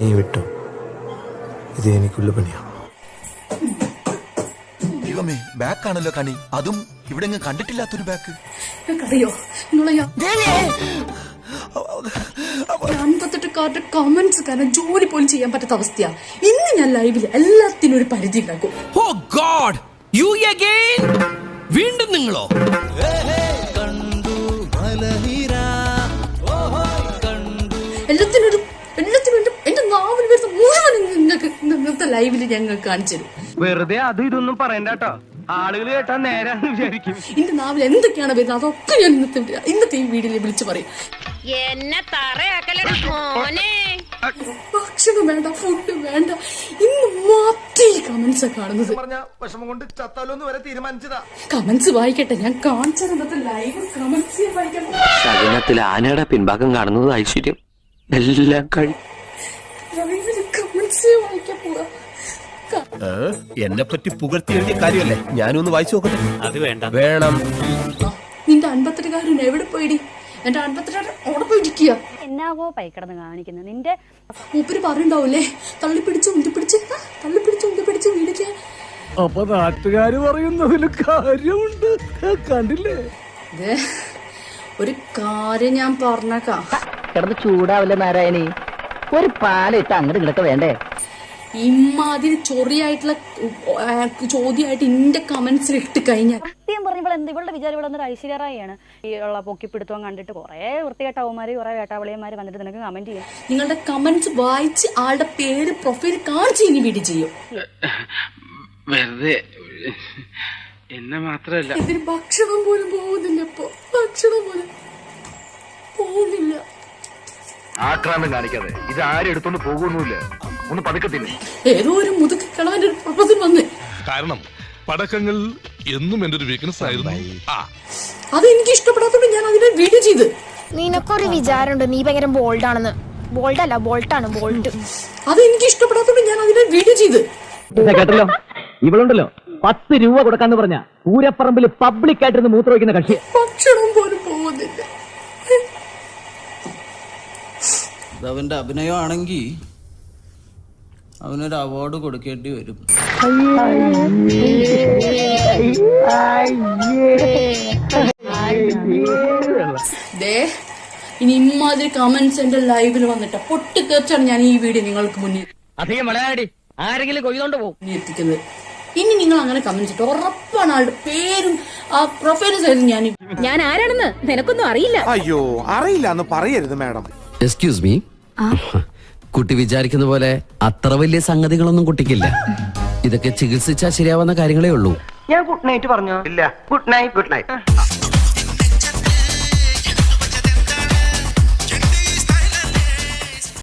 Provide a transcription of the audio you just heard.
നീ വിട്ടോ. ഇത് എനിക്കുള്ള പണിയാ. ദൈവമേ ബാക്കാണല്ലോ കണി. അതും ഇവിടെ കണ്ടിട്ടില്ലാത്തൊരു ബാക്ക് അൻപത്തെട്ടുകാരുടെ കമന്റ്സ് കാരണം ജോലി പോലും ചെയ്യാൻ പറ്റാത്ത അവസ്ഥയാ. ഇന്ന് ഞാൻ ലൈവിൽ എല്ലാത്തിനും ഒരു പരിധി ഉണ്ടാക്കും ഓ ഗോഡ് യു അഗൈൻ വീണ്ടും നിങ്ങളോ? ലൈവിൽ ഞങ്ങൾ കാണിച്ചു തരും. വെറുതെ അത് ഇതൊന്നും പറയണ്ട കേട്ടോ. ആളുകൾ കേട്ടാ നേരാന്ന് വിചാരിക്കും. ഇന്ന് നാവിൽ എന്തൊക്കെയാണ് വരുന്നത്? അതൊക്കെ ഞാൻ ഇന്നത്തെ ഇന്നത്തെ ഈ വീഡിയോയിൽ വിളിച്ചു പറയും. എന്നെ തറയാക്കലട മോനെ. ഭക്ഷണം വേണ്ട ഫുഡ് വേണ്ട. ഇന്ന് മാത്രം കമന്റ്സ് കാണുന്നത്. പറഞ്ഞ വിഷമം കൊണ്ട് ചത്താലോന്ന് വരെ തീരുമാനിച്ചതാ. കമന്റ്സ് വായിക്കട്ടെ. ഞാൻ കാണിച്ചത് ലൈവ് കമന്റ്സ് ശകനത്തിൽ ആനയുടെ പിൻഭാഗം കാണുന്നത് ഐശ്വര്യം. എല്ലാം കഴി എന്നെ പറ്റി പുകഴ്ത്തി എഴുതിയ കാര്യമല്ലേ? ഞാനൊന്ന് വായിച്ചു നോക്കട്ടെ. അത് വേണ്ട. വേണം. നിന്റെ അൻപത്തെട്ടുകാരൻ എവിടെ പോയിടി? എന്റെ അൻപത്തെട്ടുകാരൻ അവിടെ പോയിരിക്കുക എന്നാവോ പൈക്കിടന്ന് കാണിക്കുന്നത്? നിന്റെ മൂപ്പര് പറയണ്ടാവൂലേ തള്ളിപ്പിടിച്ച് ഉന്തിപ്പിടിച്ച് തള്ളിപ്പിടിച്ച് ഉന്തിപ്പിടിച്ച് വീടിക്ക് അപ്പൊ നാട്ടുകാര് പറയുന്നതിൽ കാര്യമുണ്ട്. കണ്ടില്ലേ? ദേ, ഒരു കാര്യം ഞാൻ പറഞ്ഞേക്കാം. കിടന്ന് ചൂടാവില്ല നാരായണി? ഒരു പാലിട്ട് അങ്ങോട്ട് ഇങ്ങോട്ടൊക്കെ വേണ്ടേ? ഇമാതിരി ചൊറിയായിട്ടുള്ള ചോദ്യമായിട്ട് ഇന്റെ കമന്റ്സിൽ ഇട്ട് കഴിഞ്ഞാൽ സത്യം പറഞ്ഞപ്പോൾ എന്ത്? ഇവളുടെ വിചാരം ഇവിടെ ഒരു ഐശ്വര്യറായാണ് ഈ ഉള്ള പൊക്കിപ്പിടുത്തം കണ്ടിട്ട് കുറേ വൃത്തികെട്ടവന്മാര് കുറേ വേട്ടാവളിയന്മാര് വന്നിട്ട് നിനക്ക് കമന്റ് ചെയ്യും. നിങ്ങളുടെ കമന്റ്സ് വായിച്ച് ആളുടെ പേര് പ്രൊഫൈൽ കാണിച്ച് ഇനി വീട് ചെയ്യും. വെറുതെ. എന്നെ മാത്രല്ല. ഇതിന് ഭക്ഷണം പോലും പോകുന്നില്ല ഇപ്പൊ. ഭക്ഷണം പോലും പോകുന്നില്ല ആക്രാന്തം കാണിക്കാതെ. ഇത് ആരും എടുത്തോണ്ട് പോകുന്നില്ല ഒന്ന് പതുക്കത്തില്ല ഏതോ ഒരു മുതുക്ക് കിളവന്റെ ഒരു പ്രൊഫസർ വന്ന്. കാരണം പടക്കങ്ങൾ എന്നും എന്റെ ഒരു വീക്ക്നെസ് ആയിരുന്നു. ആ. അത് എനിക്ക് ഇഷ്ടപ്പെടാത്തോണ്ട് ഞാൻ അതിനെ വീഡിയോ ചെയ്ത്. നിനക്കൊരു വിചാരമുണ്ട് നീ ഭയങ്കര ബോൾഡ് ആണെന്ന്. ബോൾഡ് അല്ല ബോൾട്ടാണ് ബോൾട്ട് അത് എനിക്ക് ഇഷ്ടപ്പെടാത്തോണ്ട് ഞാൻ അതിനെ വീഡിയോ ചെയ്ത്. കേട്ടല്ലോ? ഇവളുണ്ടല്ലോ. പത്ത് രൂപ കൊടുക്കാന്ന് പറഞ്ഞ പൂരപ്പറമ്പിൽ പബ്ലിക് ആയിട്ടിരുന്ന് വയ്ക്കുന്ന കക്ഷി. ഭക്ഷണം പോലും പോകുന്നില്ല അവന്റെ അഭിനയമാണെങ്കിൽ അവനൊരു അവാർഡ് കൊടുക്കേണ്ടി വരും. ദേ ഇനി ഇമാതിരി കമന്റ്സ് എന്റെ ലൈവിൽ വന്നിട്ട് പൊട്ടിക്കേച്ചാണ് ഞാൻ ഈ വീഡിയോ നിങ്ങൾക്ക് മുന്നിൽ അധികം മലയാടി ആരെങ്കിലും കൊയ്തോണ്ട് പോകും എത്തിക്കുന്നത്. ഇനി നിങ്ങൾ അങ്ങനെ കമന്റ് ഇട്ട് ഉറപ്പാണ് ആളുടെ പേരും ആ പ്രൊഫൈൽ സൈസും ഞാൻ ഞാൻ ആരാണെന്ന് നിനക്കൊന്നും അറിയില്ല. അയ്യോ അറിയില്ല എന്ന് പറയരുത് മാഡം. എക്സ്ക്യൂസ് മീ കുട്ടി വിചാരിക്കുന്ന പോലെ അത്ര വലിയ സംഗതികളൊന്നും കുട്ടിക്കില്ല. ഇതൊക്കെ ചികിത്സിച്ചാൽ ശരിയാവുന്ന കാര്യങ്ങളേ ഉള്ളൂ. ഞാൻ ഗുഡ് നൈറ്റ് പറഞ്ഞോ? ഇല്ല. Good night good night